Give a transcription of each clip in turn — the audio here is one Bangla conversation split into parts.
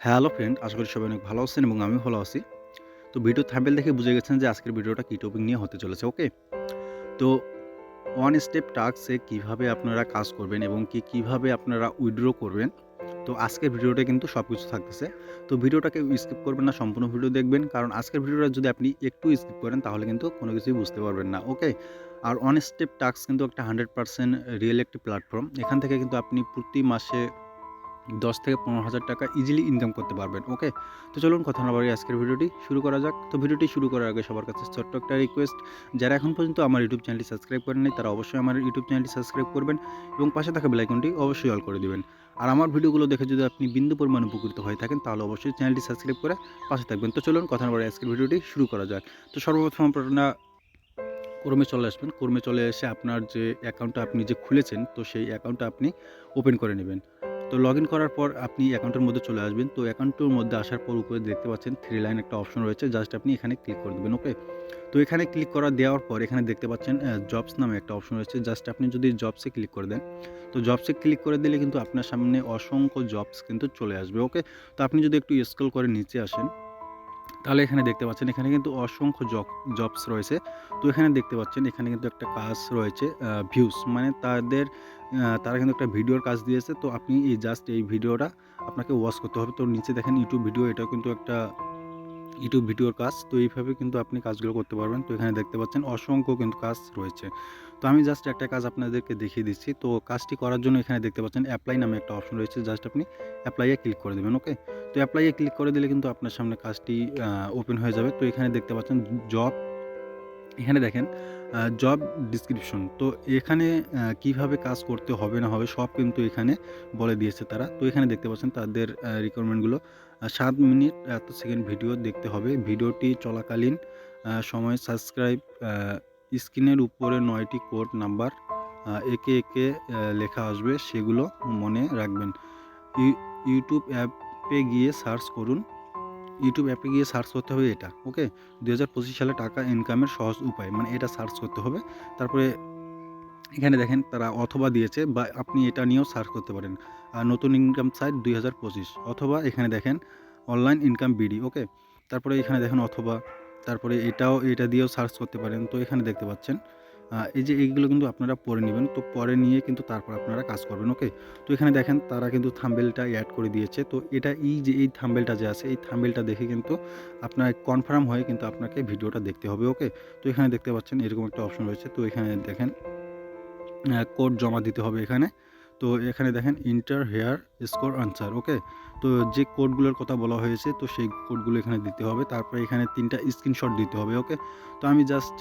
হ্যালো ফ্রেন্ড আশা করি সবাই অনেক ভালো আছেন এবং আমি ভালো আছি। তো ভিডিও থাম্বেল দেখে বুঝে গেছেন যে আজকের ভিডিওটা কী টপিক নিয়ে হতে চলেছে ওকে তো ওয়ান স্টেপ টাস্কে কীভাবে আপনারা কাজ করবেন এবং কি কীভাবে আপনারা উইথড্র করবেন, তো আজকের ভিডিওটা কিন্তু সব কিছু থাকতেছে। তো ভিডিওটাকে স্কিপ করবেন না, সম্পূর্ণ ভিডিও দেখবেন, কারণ আজকের ভিডিওটা যদি আপনি একটু স্কিপ করেন, তাহলে কিন্তু কোনো কিছুই বুঝতে পারবেন না ওকে আর ওয়ান স্টেপ টাস্ক কিন্তু একটা হান্ড্রেড পার্সেন্ট রিয়েল একটি প্ল্যাটফর্ম এখান থেকে কিন্তু আপনি প্রতি মাসে দশ থেকে পনেরো হাজার টাকা ইজিলি ইনকাম করতে পারবেন ওকে তো চলুন কথা না বাড়ি আজকের ভিডিওটি শুরু করা যাক। তো ভিডিওটি শুরু করার আগে সবার কাছে ছোট্ট একটা রিকোয়েস্ট যারা এখন পর্যন্ত আমার ইউটিউব চ্যানেলটি সাবস্ক্রাইব করেননি, তারা অবশ্যই আমার ইউটিউব চ্যানেলটি সাবস্ক্রাইব করবেন এবং পাশে থাকা বেলাইকনটি অবশ্যই অল করে দিবেন। আর আমার ভিডিওগুলো দেখে যদি আপনি বিন্দু পরিমাণ উপকৃত হয়ে থাকেন, তাহলে অবশ্যই চ্যানেলটি সাবস্ক্রাইব করে পাশে থাকবেন। তো চলুন কথা না বাড়ি আজকের ভিডিওটি শুরু করা যাক। তো সর্বপ্রথম আপনারা কর্মে চলে আসবেন। কর্মে চলে এসে আপনার যে অ্যাকাউন্টটা আপনি যে খুলেছেন, তো সেই অ্যাকাউন্টটা আপনি ওপেন করে নেবেন। তো লগ ইন করার পর আপনি অ্যাকাউন্টের মধ্যে চলে আসবেন। তো অ্যাকাউন্টের মধ্যে আসার পর উপরে দেখতে পাচ্ছেন থ্রি লাইন একটা অপশন রয়েছে। জাস্ট আপনি এখানে ক্লিক করে দেবেন ওকে তো এখানে ক্লিক করা দেওয়ার পর এখানে দেখতে পাচ্ছেন জবস নামে একটা অপশন রয়েছে। জাস্ট আপনি যদি জবসে ক্লিক করে দেন, তো জবসে ক্লিক করে দিলে কিন্তু আপনার সামনে অসংখ্য জবস কিন্তু চলে আসবে ওকে তো আপনি যদি একটু স্ক্রল করে নিচে আসেন তাহলে এখানে দেখতে পাচ্ছেন, এখানে কিন্তু অসংখ্য জব জবস রয়েছে। তো এখানে দেখতে পাচ্ছেন, এখানে কিন্তু একটা কাজ রয়েছে ভিউস মানে তাদের তারা কিন্তু একটা ভিডিওর কাজ দিয়েছে। তো আপনি এই জাস্ট এই ভিডিওটা আপনাকে ওয়াচ করতে হবে। তো নিচে দেখেন ইউটিউব ভিডিও এটাও কিন্তু একটা ইউটিউব ভিডিওর কাজ, তো এইভাবে কিন্তু আপনি কাজগুলো করতে পারবেন। তো এখানে দেখতে পাচ্ছেন অসংখ্য কিন্তু কাজ রয়েছে। তো আমি জাস্ট একটা কাজ আপনাদেরকে দেখিয়ে দিচ্ছি। তো কাজটি করার জন্য এখানে দেখতে পাচ্ছেন অ্যাপ্লাই নামে একটা অপশন রয়েছে। জাস্ট আপনি অ্যাপ্লাইয়ে ক্লিক করে দেবেন ওকে তো অ্যাপ্লাইয়ে ক্লিক করে দিলে কিন্তু আপনার সামনে কাজটি ওপেন হয়ে যাবে। তো এখানে দেখতে পাচ্ছেন জব এখানে দেখেন জব ডিসক্রিপশন তো এখানে কীভাবে কাজ করতে হবে না হবে সব কিন্তু এখানে বলে দিয়েছে তারা। তো এখানে দেখতে পাচ্ছেন তাদের রিকোয়ারমেন্টগুলো সাত মিনিট এত সেকেন্ড ভিডিও দেখতে হবে। ভিডিওটি চলাকালীন সময় সাবস্ক্রাইব স্ক্রিনের উপরে নয়টি কোড নাম্বার একে একে লেখা আসবে, সেগুলো মনে রাখবেন। ইউ- ইউটিউব অ্যাপে গিয়ে সার্চ করুন। ইউটিউব অ্যাপে গিয়ে সার্চ করতে হবে এটা, ওকে? দু হাজার পঁচিশ সালে টাকা ইনকামের সহজ উপায় মানে এটা সার্চ করতে হবে। তারপরে এখানে দেখেন তারা অথবা দিয়েছে বা আপনি এটা নিয়েও সার্চ করতে পারেন। নতুন ইনকাম সাইট দুই হাজার পঁচিশ, অথবা এখানে দেখেন অনলাইন ইনকাম বিডি, ওকে? তারপরে এখানে দেখেন অথবা, তারপরে এটাও, এটা দিয়েও সার্চ করতে পারেন। তো এখানে দেখতে পাচ্ছেন এই যে এইগুলো কিন্তু আপনারা পরে নেবেন। তো পরে নিয়ে কিন্তু তারপর আপনারা কাজ করবেন, ওকে? তো এখানে দেখেন তারা কিন্তু থাম্বেলটা অ্যাড করে দিয়েছে। তো এটা এই যে, এই থাম্বেলটা যে আছে, এই থাম্বেলটা দেখে কিন্তু আপনার কনফার্ম হয়ে কিন্তু আপনাকে ভিডিওটা দেখতে হবে, ওকে? তো এখানে দেখতে পাচ্ছেন এরকম একটা অপশন রয়েছে। তো এখানে দেখেন কোড জমা দিতে হবে এখানে। তো এখানে দেখেন enter here score answer okay তো যে কোডগুলোর কথা বলা হয়েছে, তো সেই কোডগুলো এখানে দিতে হবে। তারপরে এখানে তিনটা স্ক্রিনশট দিতে হবে ওকে তো আমি জাস্ট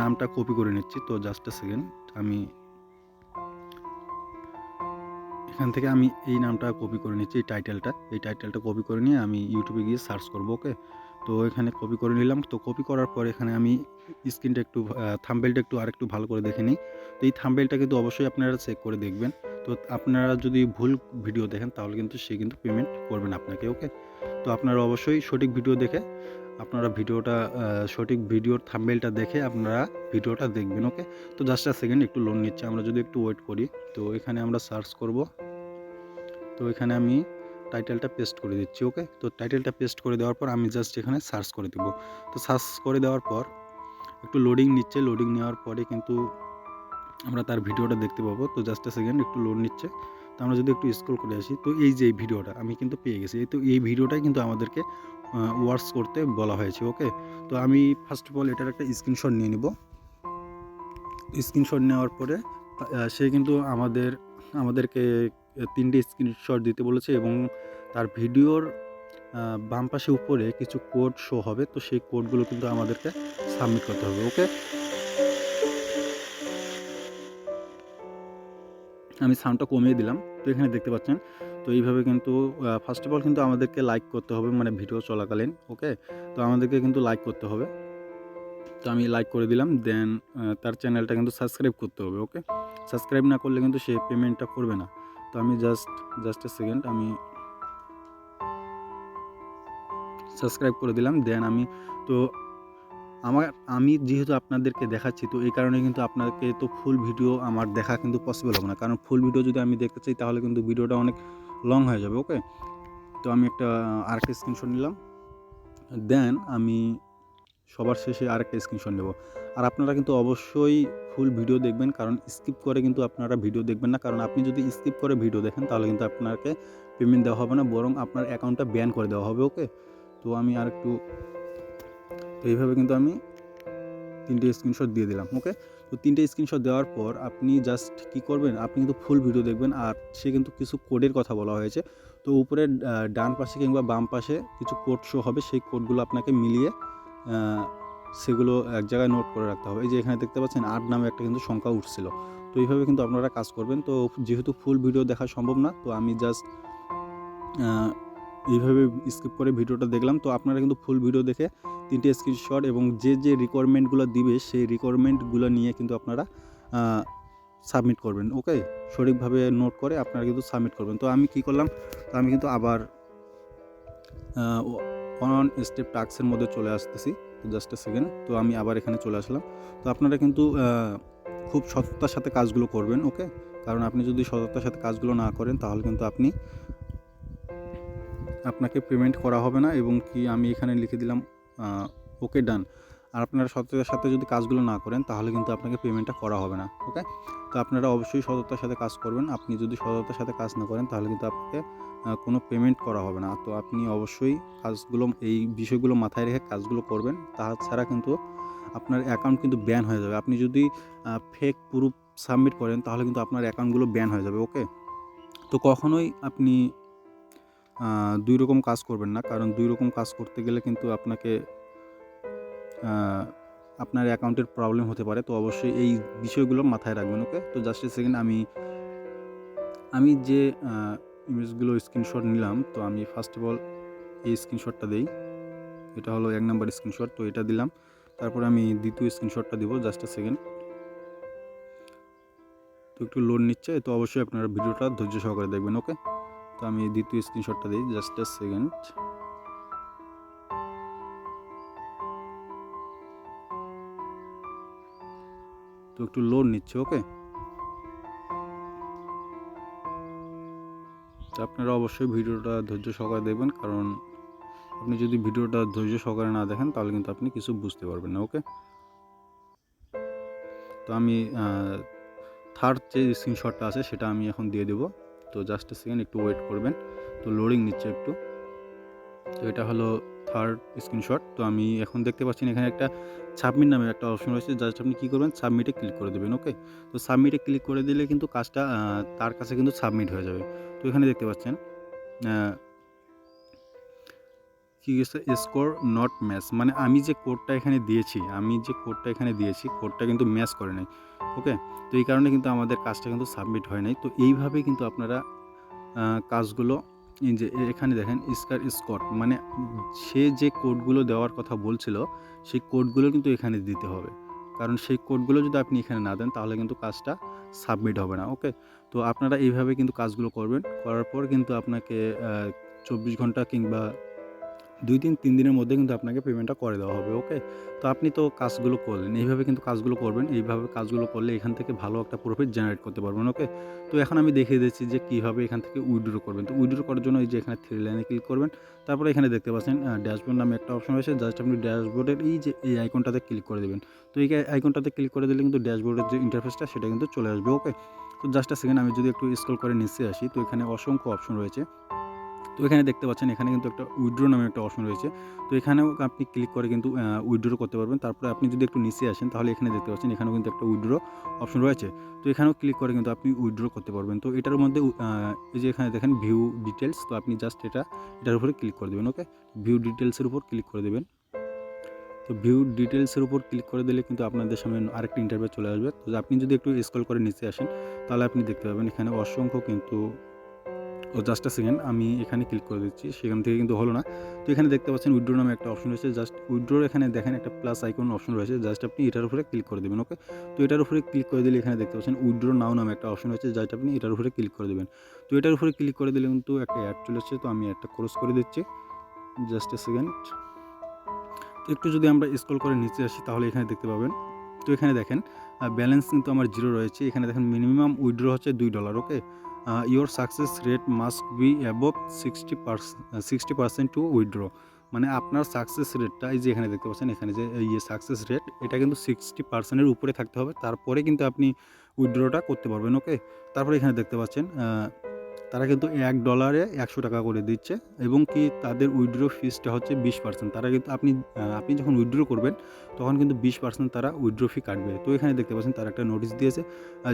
নামটা কপি করে নিচ্ছি। তো জাস্ট সেকেন্ড আমি এখান থেকে আমি এই নামটা কপি করে নিচ্ছি, এই টাইটেলটা এই টাইটেলটা কপি করে নিয়ে আমি ইউটিউবে গিয়ে সার্চ করব ওকে তো এখানে কপি করে নিলাম। তো কপি করার পর এখানে আমি স্ক্রিনটা একটু থাম্বেলটা একটু আরেকটু ভালো করে দেখে নিই। তো এই থাম্বেলটা কিন্তু অবশ্যই আপনারা চেক করে দেখবেন। তো আপনারা যদি ভুল ভিডিও দেখেন, তাহলে কিন্তু সে কিন্তু পেমেন্ট করবেন আপনাকে ওকে তো আপনারা অবশ্যই সঠিক ভিডিও দেখে, আপনারা ভিডিওটা সঠিক ভিডিওর থাম্বেলটা দেখে আপনারা ভিডিওটা দেখবেন ওকে তো জাস্ট আ সেকেন্ড একটু লোন নিচ্ছে। আমরা যদি একটু ওয়েট করি, তো এখানে আমরা সার্চ করব। তো এখানে আমি টাইটেলটা পেস্ট করে দিচ্ছি ওকে তো টাইটেলটা পেস্ট করে দেওয়ার পর আমি জাস্ট এখানে সার্চ করে দেবো। তো সার্চ করে দেওয়ার পর, একটু লোডিং নিচ্ছে লোডিং নেওয়ার পরে কিন্তু আমরা তার ভিডিওটা দেখতে পাবো। তো জাস্ট এ সেকেন্ড একটু লোড নিচ্ছে। তো আমরা যদি একটু স্ক্রল করে আসি, তো এই যে এই ভিডিওটা, আমি কিন্তু পেয়ে গেছি। তো এই ভিডিওটাই কিন্তু আমাদেরকে ওয়ার্স করতে বলা হয়েছে ওকে তো আমি ফার্স্ট অফ অল এটার একটা স্ক্রিনশট নিয়ে নিব। স্ক্রিনশট নেওয়ার পরে সে কিন্তু আমাদের, আমাদেরকে তিনটে স্ক্রিনশট দিতে বলেছে এবং তার ভিডিওর বাম পাশে উপরে কিছু কোড শো হবে। তো সেই কোডগুলো কিন্তু আমাদেরকে সাবমিট করতে হবে ওকে আমি সাউন্ডটা কমিয়ে দিলাম। তো এখানে দেখতে পাচ্ছেন, তো এইভাবে কিন্তু ফার্স্ট অফ অল কিন্তু আমাদেরকে লাইক করতে হবে মানে ভিডিও চলাকালীন ওকে তো আমাদেরকে কিন্তু লাইক করতে হবে। তো আমি লাইক করে দিলাম দেন তার চ্যানেলটা কিন্তু সাবস্ক্রাইব করতে হবে ওকে সাবস্ক্রাইব না করলে কিন্তু সে পেমেন্টটা করবে না। তো আমি জাস্ট জাস্ট এ সেকেন্ড আমি সাবস্ক্রাইব করে দিলাম দেন আমি তো আমার, আমি যেহেতু আপনাদেরকে দেখাচ্ছি, তো এই কারণে কিন্তু আপনাকে তো ফুল ভিডিও আমার দেখা কিন্তু পসিবল হবে না। কারণ ফুল ভিডিও যদি আমি দেখতে চাই, তাহলে কিন্তু ভিডিওটা অনেক লং হয়ে যাবে ওকে তো আমি একটা, আরেকটা স্ক্রিনশট নিলাম দেন আমি সবার শেষে আরেকটা স্ক্রিনশট নেব। আর আপনারা কিন্তু অবশ্যই ফুল ভিডিও দেখবেন, কারণ স্কিপ করে কিন্তু আপনারা ভিডিও দেখবেন না। কারণ আপনি যদি স্কিপ করে ভিডিও দেখেন, তাহলে কিন্তু আপনাকে পেমেন্ট দেওয়া হবে না, বরং আপনার অ্যাকাউন্টটা ব্যান করে দেওয়া হবে ওকে তো আমি আর একটু তো এইভাবে কিন্তু আমি তিনটে স্ক্রিনশট দিয়ে দিলাম ওকে তো তিনটে স্ক্রিনশট দেওয়ার পর আপনি জাস্ট কি করবেন, আপনি কিন্তু ফুল ভিডিও দেখবেন, আর সে কিন্তু কিছু কোডের কথা বলা হয়েছে। তো উপরে ডান পাশে কিংবা বাম পাশে কিছু কোড শো হবে, সেই কোডগুলো আপনাকে মিলিয়ে সেগুলো এক জায়গায় নোট করে রাখতে হবে। এই যে এখানে দেখতে পাচ্ছেন আট নামে একটা কিন্তু সংখ্যা উঠছিল। তো এইভাবে কিন্তু আপনারা কাজ করবেন। তো যেহেতু ফুল ভিডিও দেখা সম্ভব না, তো আমি জাস্ট এইভাবে স্কিপ করে ভিডিওটা দেখলাম। তো আপনারা কিন্তু ফুল ভিডিও দেখে তিনটে স্ক্রিনশট এবং যে যে রিকোয়ারমেন্টগুলো দিবে, সেই রিকোয়ারমেন্টগুলো নিয়ে কিন্তু আপনারা সাবমিট করবেন ওকে সঠিকভাবে নোট করে আপনারা কিন্তু সাবমিট করবেন। তো আমি কি করলাম? তো আমি কিন্তু আবার অন স্টেপ টাস্কের মধ্যে চলে আসতেছি। জাস্ট এ সেকেন্ড তো আমি আবার এখানে চলে আসলাম। তো আপনারা কিন্তু খুব সততার সাথে কাজগুলো করবেন ওকে কারণ আপনি যদি সততার সাথে কাজগুলো না করেন, তাহলে কিন্তু আপনি, আপনাকে পেমেন্ট করা হবে না এবং কি আমি এখানে লিখে দিলাম ওকে ডান আর আপনারা সততার সাথে যদি কাজগুলো না করেন, তাহলে কিন্তু আপনাকে পেমেন্টটা করা হবে না ওকে তো আপনারা অবশ্যই সততার সাথে কাজ করবেন। আপনি যদি সততার সাথে কাজ না করেন, তাহলে কিন্তু আপনাকে কোনো পেমেন্ট করা হবে না। তো আপনি অবশ্যই কাজগুলো, এই বিষয়গুলো মাথায় রেখে কাজগুলো করবেন। তাছাড়া কিন্তু আপনার অ্যাকাউন্ট কিন্তু ব্যান হয়ে যাবে। আপনি যদি ফেক প্রুফ সাবমিট করেন, তাহলে কিন্তু আপনার অ্যাকাউন্টগুলো ব্যান হয়ে যাবে ওকে তো কখনোই আপনি দুই রকম কাজ করবেন না। কারণ দুই রকম কাজ করতে গেলে কিন্তু আপনাকে আপনার অ্যাকাউন্টের প্রবলেম হতে পারে, তো অবশ্যই এই বিষয়গুলো মাথায় রাখবেন, ওকে? তো জাস্ট এ সেকেন্ড আমি আমি যে ইমেজগুলো স্ক্রিনশট নিলাম, তো আমি ফার্স্ট অফ অল এই স্ক্রিনশটটা দিই। এটা হলো এক নাম্বার স্ক্রিনশট তো এটা দিলাম। তারপর আমি দ্বিতীয় স্ক্রিনশটটা দিব জাস্ট এ সেকেন্ড তো একটু লোড নিচ্ছে, তো অবশ্যই আপনারা ভিডিওটা ধৈর্য সহকারে দেখবেন, ওকে? তো আমি দ্বিতীয় স্ক্রিনশটটা দিই জাস্ট এ সেকেন্ড তো একটু লোড নিচ্ছে ওকে আপনারা অবশ্যই ভিডিওটা ধৈর্য সহকারে দেখবেন, কারণ আপনি যদি ভিডিওটা ধৈর্য সহকারে না দেখেন, তাহলে কিন্তু আপনি কিছু বুঝতে পারবেন না ওকে তো আমি থার্ড যে স্ক্রিনশটটা আছে, সেটা আমি এখন দিয়ে দেবো। তো জাস্ট সেকেন্ড একটু ওয়েট করবেন। তো লোডিং নিচ্ছে একটু। তো এটা হলো থার্ড স্ক্রিনশট তো আমি এখন দেখতে পাচ্ছেন, এখানে একটা সাবমিট নামে একটা অপশন রয়েছে, জাস্ট আপনি কী করবেন, সাবমিটে ক্লিক করে দেবেন, ওকে? তো সাবমিটে ক্লিক করে দিলে কিন্তু কাজটা তার কাছে কিন্তু সাবমিট হয়ে যাবে। তো এখানে দেখতে পাচ্ছেন কি গেছে স্কোর নট ম্যাচ মানে আমি যে কোডটা এখানে দিয়েছি, আমি যে কোডটা এখানে দিয়েছি, কোডটা কিন্তু ম্যাচ করে নাই, ওকে? তো এই কারণে কিন্তু আমাদের কাজটা কিন্তু সাবমিট হয় নাই। তো এইভাবেই কিন্তু আপনারা কাজগুলো যে এখানে দেখেন স্কার স্কট মানে সে যে কোডগুলো দেওয়ার কথা বলছিল, সেই কোডগুলো কিন্তু এখানে দিতে হবে। কারণ সেই কোডগুলো যদি আপনি এখানে না দেন, তাহলে কিন্তু কাজটা সাবমিট হবে না, ওকে? তো আপনারা এইভাবে কিন্তু কাজগুলো করবেন। করার পর কিন্তু আপনাকে চব্বিশ ঘণ্টা কিংবা দুই দিন, তিন দিনের মধ্যে কিন্তু আপনাকে পেমেন্টটা করে দেওয়া হবে ওকে তো আপনি তো কাজগুলো করলেন, এইভাবে কিন্তু কাজগুলো করবেন, এইভাবে কাজগুলো করলে এখান থেকে ভালো একটা প্রফিট জেনারেট করতে পারবেন ওকে তো এখন আমি দেখিয়ে দিচ্ছি যে কীভাবে এখান থেকে উইড্রো করবেন। তো উইড্রো করার জন্য এই যে এখানে থ্রি লাইনে ক্লিক করবেন, তারপরে এখানে দেখতে পাচ্ছেন ড্যাশবোর্ড নামে একটা অপশন রয়েছে জাস্ট আপনি ড্যাশবোর্ডের এই যে এই আইকনটাতে ক্লিক করে দেবেন। তো এই আইকনটাতে ক্লিক করে দিলে কিন্তু ড্যাশবোর্ডের যে ইন্টারফেসটা সেটা কিন্তু চলে আসবে ওকে তো জাস্ট সেকেন্ড আমি যদি একটু স্ক্রল করে নিচে আসি, তো এখানে অসংখ্য অপশন রয়েছে। তো এখানে দেখতে পাচ্ছেন, এখানে কিন্তু একটা উইড্রো নামে একটা অপশন রয়েছে। তো এখানেও আপনি ক্লিক করে কিন্তু উইড্রো করতে পারবেন। তারপরে আপনি যদি একটু নিচে আসেন, তাহলে এখানে দেখতে পাচ্ছেন, এখানেও কিন্তু একটা উইড্রো অপশন রয়েছে। তো এখানেও ক্লিক করে কিন্তু আপনি উইড্রো করতে পারবেন। তো এটার মধ্যে এই যে এখানে দেখেন ভিউ ডিটেলস তো আপনি জাস্ট এটা, এটার উপরে ক্লিক করে দেবেন ওকে ভিউ ডিটেলসের উপর ক্লিক করে দেবেন। তো ভিউ ডিটেলসের উপর ক্লিক করে দিলে কিন্তু আপনাদের সামনে আরেকটি ইন্টারভিউ চলে আসবে। তো আপনি যদি একটু স্কল করে নিচে আসেন, তাহলে আপনি দেখতে পাবেন, এখানে অসংখ্য কিন্তু ও জাস্ট সেকেন্ড আমি এখানে ক্লিক করে দিচ্ছি, সেখান থেকে কিন্তু হলো না। তো এখানে দেখতে পাচ্ছেন উইড্রো নামে একটা অপশন রয়েছে জাস্ট উইড্রোর এখানে দেখেন একটা প্লাস আইকন অপশন রয়েছে জাস্ট আপনি এটার উপরে ক্লিক করে দেবেন ওকে তো এটার উপরে ক্লিক করে দিলে এখানে দেখতে পাচ্ছেন উইড্রো নাও নামে একটা অপশন রয়েছে জাস্ট আপনি এটার উপরে ক্লিক করে দেবেন। তো এটার উপরে ক্লিক করে দিলে কিন্তু একটা অ্যাড চলে আসছে, তো আমি একটা ক্রস করে দিচ্ছি। জাস্ট এ সেকেন্ড তো একটু যদি আমরা স্ক্রল করে নিচে আসি, তাহলে এখানে দেখতে পাবেন। তো এখানে দেখেন ব্যালেন্স কিন্তু আমার জিরো রয়েছে, এখানে দেখেন মিনিমাম উইড্রো হচ্ছে দুই dollar okay your success rate must be above sixty percent sixty percent to withdraw মানে আপনার সাকসেস রেটটা এই যে এখানে দেখতে পাচ্ছেন, এখানে যে ইয়ে সাকসেস রেট এটা কিন্তু সিক্সটি পার্সেন্টের উপরে থাকতে হবে। তারপরে কিন্তু আপনি উইথড্রটা করতে পারবেন ওকে তারপরে এখানে দেখতে পাচ্ছেন তারা কিন্তু এক ডলারে একশো টাকা করে দিচ্ছে এবং কি তাদের উইড্রো ফিসটা হচ্ছে বিশ পার্সেন্ট তারা কিন্তু আপনি আপনি যখন উইথড্র করবেন, তখন কিন্তু বিশ পার্সেন্ট তারা উইড্রো ফি কাটবে। তো এখানে দেখতে পাচ্ছেন তারা একটা নোটিশ দিয়েছে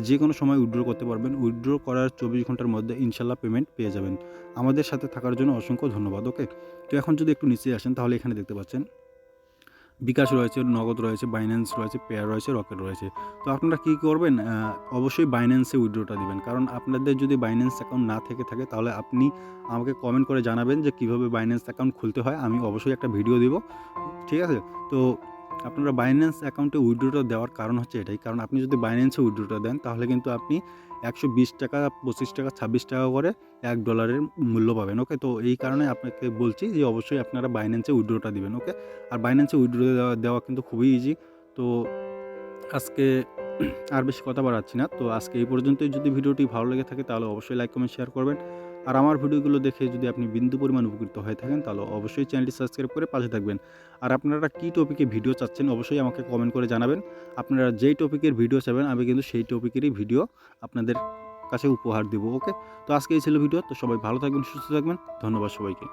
যে কোনো সময় উইথড্র করতে পারবেন। উইড্রো করার চব্বিশ ঘণ্টার মধ্যে ইনশাল্লাহ পেমেন্ট পেয়ে যাবেন। আমাদের সাথে থাকার জন্য অসংখ্য ধন্যবাদ ওকে তো এখন যদি একটু নিচে আসেন, তাহলে এখানে দেখতে পাচ্ছেন বিকাশ রয়েছে, নগদ রয়েছে বাইন্যান্স রয়েছে পেয়ার রয়েছে রকেট রয়েছে। তো আপনারা কী করবেন? অবশ্যই বাইন্যান্সে উইড্রোটা দিবেন। কারণ আপনাদের যদি বাইন্যান্স অ্যাকাউন্ট না থেকে থাকে, তাহলে আপনি আমাকে কমেন্ট করে জানাবেন যে কীভাবে বাইন্যান্স অ্যাকাউন্ট খুলতে হয়। আমি অবশ্যই একটা ভিডিও দিব। ঠিক আছে? তো আপনারা বাইন্যান্স অ্যাকাউন্টে উইড্রোটা দেওয়ার কারণ হচ্ছে এটাই। কারণ আপনি যদি বাইন্যান্সে উইথড্রটা দেন, তাহলে কিন্তু আপনি একশো বিশ টাকা, পঁচিশ টাকা, ছাব্বিশ টাকা করে এক ডলারের মূল্য পাবেন ওকে তো এই কারণে আপনাকে বলছি যে অবশ্যই আপনারা বাইন্যান্সে উইড্রোটা দিবেন ওকে আর বাইন্যান্সে উইথড্র দেওয়া দেওয়া কিন্তু খুবই ইজি তো আজকে আর বেশি কথা বাড়াচ্ছি না। তো আজকে এই পর্যন্তই। যদি ভিডিওটি ভালো লেগে থাকে, তাহলে অবশ্যই লাইক কমেন্ট শেয়ার করবেন। আর আমার ভিডিওগুলো দেখে যদি আপনি বিন্দু পরিমাণ উপকৃত হয়ে থাকেন, তাহলে অবশ্যই চ্যানেলটি সাবস্ক্রাইব করে পাশে থাকবেন। আর আপনারা কী টপিকে ভিডিও চাচ্ছেন, অবশ্যই আমাকে কমেন্ট করে জানাবেন। আপনারা যেই টপিকের ভিডিও চাবেন, আমি কিন্তু সেই টপিকেরই ভিডিও আপনাদের কাছে উপহার দেবো, ওকে? তো আজকে এই ছিল ভিডিও, তো সবাই ভালো থাকবেন, সুস্থ থাকবেন। ধন্যবাদ সবাইকে।